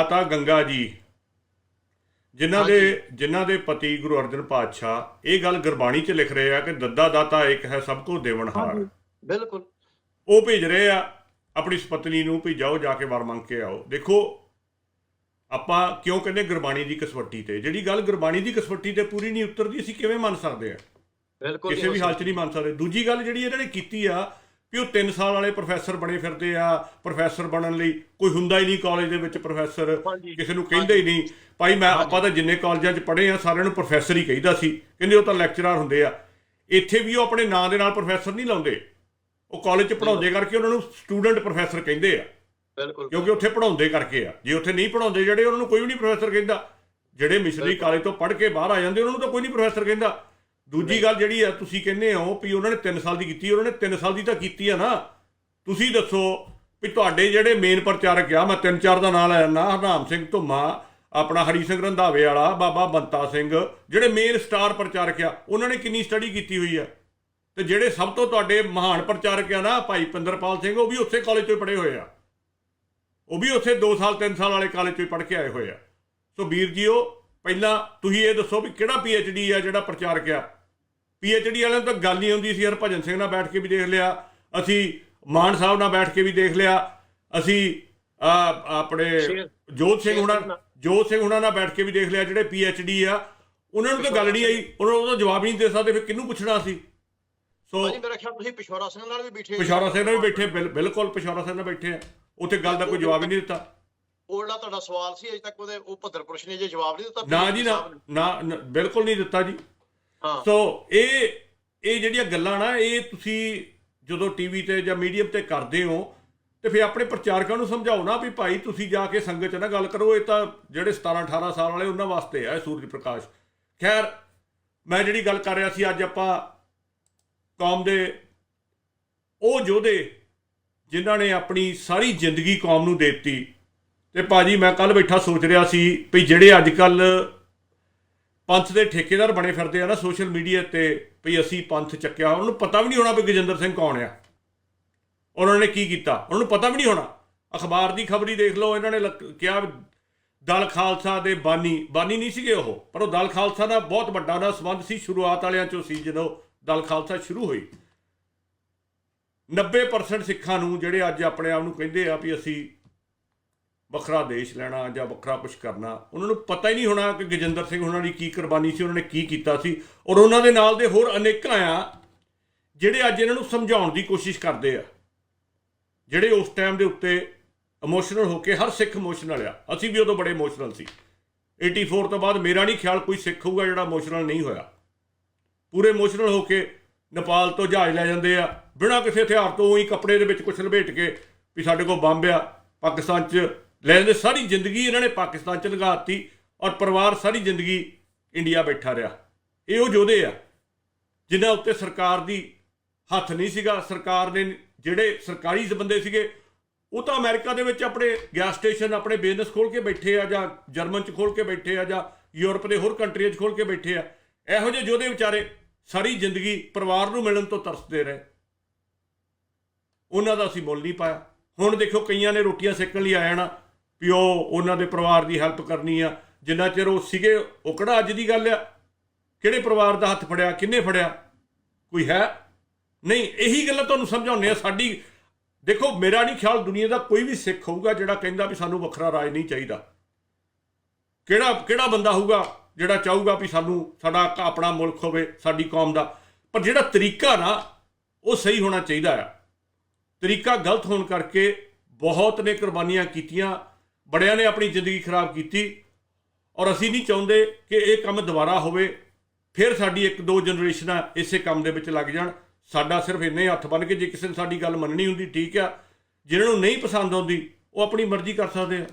ਮਾਤਾ ਗੰਗਾ ਜੀ ਜਿਨ੍ਹਾਂ ਦੇ ਜਿਨ੍ਹਾਂ ਦੇ ਪਤੀ ਗੁਰੂ ਅਰਜਨ ਪਾਤਸ਼ਾਹ ਇਹ ਗੱਲ ਗੁਰਬਾਣੀ 'ਚ ਲਿਖ ਰਹੇ ਆ ਕਿ ਦੱਦਾ ਦਾਤਾ ਇੱਕ ਹੈ ਸਭ ਕੋ ਦੇਵਨਹਾਰ ਬਿਲਕੁਲ। ਉਹ ਭੇਜ ਰਹੇ ਆ ਆਪਣੀ ਪਤਨੀ ਨੂੰ ਵੀ ਜਾਓ ਜਾ ਕੇ ਵਰ ਮੰਗ ਕੇ ਆਓ। ਦੇਖੋ ਆਪਾਂ ਕਿਉਂ ਕਹਿੰਦੇ ਗੁਰਬਾਣੀ ਦੀ ਕਸਵੱਟੀ ਤੇ? ਜਿਹੜੀ ਗੱਲ ਗੁਰਬਾਣੀ ਦੀ ਕਸਵੱਟੀ ਤੇ ਪੂਰੀ ਨਹੀਂ ਉਤਰਦੀ ਅਸੀਂ ਕਿਵੇਂ ਮੰਨ ਸਕਦੇ ਆ? ਬਿਲਕੁਲ ਕਿਸੇ ਵੀ ਹਾਲ 'ਚ ਨਹੀਂ ਮੰਨ ਸਕਦੇ। ਦੂਜੀ ਗੱਲ ਜਿਹੜੀ ਇਹਨਾਂ ਨੇ ਕੀਤੀ ਆ ਕਿ ਉਹ 3 ਸਾਲ ਵਾਲੇ ਪ੍ਰੋਫੈਸਰ ਬਣੇ ਫਿਰਦੇ ਆ ਪ੍ਰੋਫੈਸਰ ਬਣਨ ਲਈ ਕੋਈ ਹੁੰਦਾ ਹੀ ਨਹੀਂ ਕਾਲਜ ਦੇ ਵਿੱਚ ਪ੍ਰੋਫੈਸਰ ਕਿਸੇ ਨੂੰ ਕਹਿੰਦੇ ਹੀ ਨਹੀਂ। ਭਾਈ ਮੈਂ ਆਪਾਂ ਤਾਂ ਜਿੰਨੇ ਕਾਲਜਾਂ 'ਚ ਪੜ੍ਹੇ ਆ ਸਾਰਿਆਂ ਨੂੰ ਪ੍ਰੋਫੈਸਰ ਹੀ ਕਹੀਦਾ ਸੀ। ਕਹਿੰਦੇ ਉਹ ਤਾਂ ਲੈਕਚਰਰ ਹੁੰਦੇ ਆ। ਇੱਥੇ ਵੀ ਉਹ ਆਪਣੇ ਨਾਂ ਦੇ ਨਾਲ ਪ੍ਰੋਫੈਸਰ ਨਹੀਂ ਲਾਉਂਦੇ। ਉਹ ਕਾਲਜ 'ਚ ਪੜਾਉਂਦੇ ਕਰਕੇ ਉਹਨਾਂ ਨੂੰ ਸਟੂਡੈਂਟ ਪ੍ਰੋਫੈਸਰ ਕਹਿੰਦੇ ਆ। ਬਿਲਕੁਲ। ਕਿਉਂਕਿ ਉੱਥੇ ਪੜਾਉਂਦੇ ਕਰਕੇ ਆ। ਜੇ ਉੱਥੇ ਨਹੀਂ ਪੜਾਉਂਦੇ ਜਿਹੜੇ ਉਹਨਾਂ ਨੂੰ ਕੋਈ ਵੀ ਨਹੀਂ ਪ੍ਰੋਫੈਸਰ ਕਹਿੰਦਾ। ਜਿਹੜੇ ਮਿਸ਼ਨਰੀ ਕਾਲਜ ਤੋਂ ਪੜ੍ਹ ਕੇ ਬਾਹਰ ਆ ਜਾਂਦੇ ਉਹਨਾਂ ਨੂੰ ਤਾਂ ਕੋਈ ਨਹੀਂ ਪ੍ਰੋਫੈਸਰ ਕਹਿੰਦਾ। ਦੂਜੀ ਗੱਲ ਜਿਹੜੀ ਆ ਤੁਸੀਂ ਕਹਿੰਦੇ ਹੋ ਵੀ ਉਹਨਾਂ ਨੇ 3 ਸਾਲ ਦੀ ਕੀਤੀ ਉਹਨਾਂ ਨੇ 3 ਸਾਲ ਦੀ ਤਾਂ ਕੀਤੀ ਆ ਨਾ। ਤੁਸੀਂ ਦੱਸੋ ਵੀ ਤੁਹਾਡੇ ਜਿਹੜੇ ਮੇਨ ਪ੍ਰਚਾਰਕ ਆ ਮੈਂ ਤਿੰਨ ਚਾਰ ਦਾ ਨਾਂ ਲੈ ਲੈਣਾ ਹਰਨਾਮ ਸਿੰਘ ਧੁੰਮਾ ਆਪਣਾ ਹਰੀ ਸਿੰਘ ਰੰਧਾਵੇ ਵਾਲਾ ਬਾਬਾ ਬੰਤਾ ਸਿੰਘ ਜਿਹੜੇ ਮੇਨ ਸਟਾਰ ਪ੍ਰਚਾਰਕ ਆ ਉਹਨਾਂ ਨੇ ਕਿੰਨੀ ਸਟੱਡੀ ਕੀਤੀ ਹੋਈ ਆ? ਤੇ ਜਿਹੜੇ ਸਭ ਤੋਂ ਤੁਹਾਡੇ ਮਹਾਨ ਪ੍ਰਚਾਰਕ ਆ ਨਾ ਭਾਈ ਪਿੰਦਰਪਾਲ ਸਿੰਘ ਉਹ ਵੀ ਉਸੇ ਕਾਲਜ ਤੋਂ ਪੜ੍ਹੇ ਹੋਏ ਆ। ਉਹ ਵੀ ਉੱਥੇ 2 ਸਾਲ 3 ਸਾਲ ਵਾਲੇ ਕਾਲਜ ਤੋਂ ਹੀ ਪੜ੍ਹ ਕੇ ਆਏ ਹੋਏ ਆ। ਸੋ ਵੀਰ ਜੀਓ ਪਹਿਲਾਂ ਤੁਸੀਂ ਇਹ ਦੱਸੋ ਵੀ ਕਿਹੜਾ ਡੀ ਆ ਜਿਹੜਾ ਪ੍ਰਚਾਰਕ ਆ? ਡੀ ਵਾਲਿਆਂ ਨੂੰ ਤਾਂ ਗੱਲ ਨਹੀਂ ਹੁੰਦੀ ਸੀ ਹਰਭਜਨ ਸਿੰਘ ਨਾਲ ਬੈਠ ਕੇ ਵੀ ਦੇਖ ਲਿਆ ਅਸੀਂ ਮਾਨ ਸਾਹਿਬ ਨਾਲ ਬੈਠ ਕੇ ਵੀ ਦੇਖ ਲਿਆ ਅਸੀਂ ਆ ਆਪਣੇ ਜੋਤ ਸਿੰਘ ਹੁਣਾਂ। ਜੋਤ ਸਿੰਘ ਹੁਣਾਂ ਨਾਲ ਬੈਠ ਕੇ ਵੀ ਦੇਖ ਲਿਆ ਜਿਹੜੇ ਡੀ ਆ ਉਹਨਾਂ ਨੂੰ ਤਾਂ ਗੱਲ ਨਹੀਂ ਆਈ ਉਹਨਾਂ ਨੂੰ ਤਾਂ ਜਵਾਬ ਨਹੀਂ ਦੇ ਸਕਦੇ ਫਿਰ ਕਿਹਨੂੰ ਪੁੱਛਣਾ ਸੀ? ਸੋ ਭਾਜੀ ਮੇਰਾ ਖਿਆਲ ਤੁਸੀਂ ਪਿਸ਼ੌਰਾ ਸਿੰਘ ਨਾਲ ਵੀ ਬੈਠੇ ਪਿਸ਼ੌਰਾ ਸਿੰਘ ਨਾਲ ਵੀ ਬੈਠੇ ਬਿਲ- ਬਿਲਕੁਲ ਪਿਸ਼ੌਰਾ ਸਿੰਘ ਨਾਲ ਬੈਠੇ ਆ। ਉੱਥੇ ਗੱਲ ਦਾ ਕੋਈ ਜਵਾਬ ਹੀ ਨਹੀਂ ਦਿੱਤਾ। ਉਹ ਜਿਹੜਾ ਤੁਹਾਡਾ ਸਵਾਲ ਸੀ ਅਜੇ ਤੱਕ ਉਹਦੇ ਉਹ ਭੱਦਰ ਪੁਰਸ਼ ਨੇ ਜੇ ਜਵਾਬ ਨਹੀਂ ਦਿੱਤਾ ਨਾ ਜੀ ਨਾ ਬਿਲਕੁਲ ਨਹੀਂ ਦਿੱਤਾ ਜੀ। ਸੋ ਇਹ ਇਹ ਜਿਹੜੀਆਂ ਗੱਲਾਂ ਨਾ, ਇਹ ਤੁਸੀਂ ਜਦੋਂ ਟੀਵੀ ਤੇ ਜਾਂ ਮੀਡੀਅਮ ਤੇ ਕਰਦੇ ਹੋ, ਤੇ ਫਿਰ ਆਪਣੇ ਪ੍ਰਚਾਰਕਾਂ ਨੂੰ ਸਮਝਾਓ ਨਾ ਵੀ ਭਾਈ ਤੁਸੀਂ ਜਾ ਕੇ ਸੰਗਤ 'ਚ ਨਾ ਗੱਲ ਕਰੋ, ਇਹ ਤਾਂ ਜਿਹੜੇ 17 18 ਸਾਲ ਵਾਲੇ ਉਹਨਾਂ ਵਾਸਤੇ ਆ ਸੂਰਜ ਪ੍ਰਕਾਸ਼। ਖੈਰ, ਮੈਂ ਜਿਹੜੀ ਗੱਲ ਕਰ ਰਿਹਾ ਸੀ, ਅੱਜ ਆਪਾਂ ਕੌਮ ਦੇ, ਉਹ ਯੋਧੇ ਜਿਨ੍ਹਾਂ ਨੇ ਆਪਣੀ ਸਾਰੀ ਜ਼ਿੰਦਗੀ ਕੌਮ ਨੂੰ ਦੇ ਦਿੱਤੀ, ਤੇ ਭਾਜੀ ਮੈਂ ਕੱਲ ਬੈਠਾ ਸੋਚ ਰਿਹਾ ਸੀ ਵੀ ਜਿਹੜੇ ਅੱਜ ਕੱਲ ਪੰਥ ਦੇ ਠੇਕੇਦਾਰ ਬਣੇ ਫਿਰਦੇ ਆ ਨਾ ਸੋਸ਼ਲ ਮੀਡੀਆ ਤੇ ਵੀ ਅਸੀਂ ਪੰਥ ਚੱਕਿਆ ਉਹਨਾਂ ਨੂੰ ਪਤਾ ਵੀ ਨਹੀਂ ਹੋਣਾ ਵੀ ਗਜਿੰਦਰ ਸਿੰਘ ਕੌਣ ਆ। ਉਹਨਾਂ ਨੇ ਕੀ ਕੀਤਾ? ਉਹਨਾਂ ਨੂੰ ਪਤਾ ਵੀ ਨਹੀਂ ਹੋਣਾ। ਅਖਬਾਰ ਦੀ ਖਬਰੀ ਦੇਖ ਲਓ, ਇਹਨਾਂ ਨੇ ਲੱਕ- ਕਿਹਾ ਦਲ ਖਾਲਸਾ ਦੇ ਬਾਨੀ। ਬਾਨੀ ਨਹੀਂ ਸੀਗੇ ਉਹ, ਪਰ ਉਹ ਦਲ ਖਾਲਸਾ ਦਾ ਬਹੁਤ ਵੱਡਾ ਦਾ ਸੰਬੰਧ ਸੀ। ਸ਼ੁਰੂਆਤ ਵਾਲਿਆਂ ਚੋਂ ਸੀ ਜਦੋਂ ਦਲ ਖਾਲਸਾ ਸ਼ੁਰੂ ਹੋਈ। 90% ਸਿੱਖਾਂ ਨੂੰ ਜਿਹੜੇ ਅੱਜ ਆਪਣੇ ਆਪ ਨੂੰ ਕਹਿੰਦੇ ਆ ਵੀ ਅਸੀਂ ਵੱਖਰਾ ਦੇਸ਼ ਲੈਣਾ ਜਾਂ ਵੱਖਰਾ ਕੁਝ ਕਰਨਾ, ਉਹਨਾਂ ਨੂੰ ਪਤਾ ਹੀ ਨਹੀਂ ਹੋਣਾ ਕਿ ਗਜਿੰਦਰ ਸਿੰਘ ਉਹਨਾਂ ਦੀ ਕੀ ਕੁਰਬਾਨੀ ਸੀ, ਉਹਨਾਂ ਨੇ ਕੀ ਕੀਤਾ ਸੀ ਔਰ ਉਹਨਾਂ ਦੇ ਨਾਲ ਦੇ ਹੋਰ ਅਨੇਕਾਂ ਆ ਜਿਹੜੇ ਅੱਜ ਇਹਨਾਂ ਨੂੰ ਸਮਝਾਉਣ ਦੀ ਕੋਸ਼ਿਸ਼ ਕਰਦੇ ਆ, ਜਿਹੜੇ ਉਸ ਟਾਈਮ ਦੇ ਉੱਤੇ ਇਮੋਸ਼ਨਲ ਹੋ ਕੇ ਹਰ ਸਿੱਖ ਇਮੋਸ਼ਨਲ ਆ। ਅਸੀਂ ਵੀ ਉਦੋਂ ਬੜੇ ਇਮੋਸ਼ਨਲ ਸੀ। 84 ਤੋਂ ਬਾਅਦ ਮੇਰਾ ਨਹੀਂ ਖਿਆਲ ਕੋਈ ਸਿੱਖ ਹੋਊਗਾ ਜਿਹੜਾ ਇਮੋਸ਼ਨਲ ਨਹੀਂ ਹੋਇਆ। ਪੂਰੇ ਇਮੋਸ਼ਨਲ ਹੋ ਕੇ ਨੇਪਾਲ ਤੋਂ ਜਹਾਜ਼ ਲੈ ਜਾਂਦੇ ਆ, ਬਿਨਾਂ ਕਿਸੇ ਹਥਿਆਰ ਤੋਂ ਉਹੀ ਕੱਪੜੇ ਦੇ ਵਿੱਚ ਕੁਛ ਲਪੇਟ ਕੇ ਵੀ ਸਾਡੇ ਕੋਲ ਬੰਬ ਆ, ਪਾਕਿਸਤਾਨ 'ਚ ਲੈ ਜਾਂਦੇ ਸਾਰੀ ਜ਼ਿੰਦਗੀ ਇਹਨਾਂ ਨੇ ਪਾਕਿਸਤਾਨ 'ਚ ਲਗਾਤੀ ਔਰ ਪਰਿਵਾਰ ਸਾਰੀ ਜ਼ਿੰਦਗੀ ਇੰਡੀਆ ਬੈਠਾ ਰਿਹਾ। ਇਹ ਉਹ ਯੋਧੇ ਆ, ਜਿਨ੍ਹਾਂ ਉੱਤੇ ਸਰਕਾਰ ਦੀ ਹੱਥ ਨਹੀਂ ਸੀਗਾ। ਸਰਕਾਰ ਨੇ ਜਿਹੜੇ ਸਰਕਾਰੀ ਬੰਦੇ ਸੀਗੇ, ਉਹ ਤਾਂ ਅਮਰੀਕਾ ਦੇ ਵਿੱਚ ਆਪਣੇ ਗੈਸ ਸਟੇਸ਼ਨ ਆਪਣੇ ਬਿਜ਼ਨਸ ਖੋਲ ਕੇ ਬੈਠੇ ਆ ਜਾਂ ਜਰਮਨ 'ਚ ਖੋਲ ਕੇ ਬੈਠੇ ਆ ਜਾਂ ਯੂਰਪ ਦੇ ਹੋਰ ਕੰਟਰੀਆਂ 'ਚ ਖੋਲ ਕੇ ਬੈਠੇ ਆ। ਇਹੋ ਜਿਹੇ ਯੋਧੇ ਵਿਚਾਰੇ ਸਾਰੀ ਜ਼ਿੰਦਗੀ ਪਰਿਵਾਰ ਨੂੰ ਮਿਲਣ ਤੋਂ ਤਰਸਦੇ ਰਹੇ। ਉਹਨਾਂ ਦਾ ਅਸੀਂ ਮੁੱਲ ਨਹੀਂ ਪਾਇਆ। ਹੁਣ ਦੇਖੋ ਕਈਆਂ ਨੇ ਰੋਟੀਆਂ ਸੇਕਣ ਲਈ ਆ ਜਾਣਾ। ਵੀ ਉਹ ਉਹਨਾਂ ਦੇ ਪਰਿਵਾਰ ਦੀ ਹੈਲਪ ਕਰਨੀ ਆ। ਜਿੰਨਾ ਚਿਰ ਉਹ ਸੀਗੇ, ਉਹ ਕਿਹੜਾ ਅੱਜ ਦੀ ਗੱਲ ਆ? ਕਿਹੜੇ ਪਰਿਵਾਰ ਦਾ ਹੱਥ ਫੜਿਆ ਕਿੰਨੇ ਫੜਿਆ? ਕੋਈ ਹੈ? ਨਹੀਂ, ਇਹੀ ਗੱਲਾਂ ਤੁਹਾਨੂੰ ਸਮਝਾਉਂਦੇ ਆ ਸਾਡੀ। ਦੇਖੋ, ਮੇਰਾ ਨਹੀਂ ਖਿਆਲ ਦੁਨੀਆ ਦਾ ਕੋਈ ਵੀ ਸਿੱਖ ਹੋਊਗਾ ਜਿਹੜਾ ਕਹਿੰਦਾ ਵੀ ਸਾਨੂੰ ਵੱਖਰਾ ਰਾਜ ਨਹੀਂ ਚਾਹੀਦਾ। ਕਿਹੜਾ ਕਿਹੜਾ ਬੰਦਾ ਹੋਊਗਾ ਜਿਹੜਾ ਚਾਹੂਗਾ ਵੀ ਸਾਨੂੰ ਸਾਡਾ ਆਪਣਾ ਮੁਲਕ ਹੋਵੇ, ਸਾਡੀ ਕੌਮ ਦਾ। ਪਰ ਜਿਹੜਾ ਤਰੀਕਾ ਨਾ, ਉਹ ਸਹੀ ਹੋਣਾ ਚਾਹੀਦਾ ਆ। ਤਰੀਕਾ ਗਲਤ ਹੋਣ ਕਰਕੇ ਬਹੁਤ ਨੇ ਕੁਰਬਾਨੀਆਂ ਕੀਤੀਆਂ। ਬੜਿਆਂ ਨੇ ਆਪਣੀ ਜ਼ਿੰਦਗੀ ਖਰਾਬ ਕੀਤੀ ਔਰ ਅਸੀਂ ਨਹੀਂ ਚਾਹੁੰਦੇ ਕਿ ਇਹ ਕੰਮ ਦੁਬਾਰਾ ਹੋਵੇ, ਫਿਰ ਸਾਡੀ ਇੱਕ ਦੋ ਜਨਰੇਸ਼ਨਾਂ ਇਸੇ ਕੰਮ ਦੇ ਵਿੱਚ ਲੱਗ ਜਾਣ। ਸਾਡਾ ਸਿਰਫ ਇੰਨੇ ਹੱਥ ਬੰਨ ਕੇ ਜੇ ਕਿਸੇ ਨੇ ਸਾਡੀ ਗੱਲ ਮੰਨਣੀ ਹੁੰਦੀ, ਠੀਕ ਆ। ਜਿਹਨਾਂ ਨੂੰ ਨਹੀਂ ਪਸੰਦ ਆਉਂਦੀ, ਉਹ ਆਪਣੀ ਮਰਜ਼ੀ ਕਰ ਸਕਦੇ ਆ।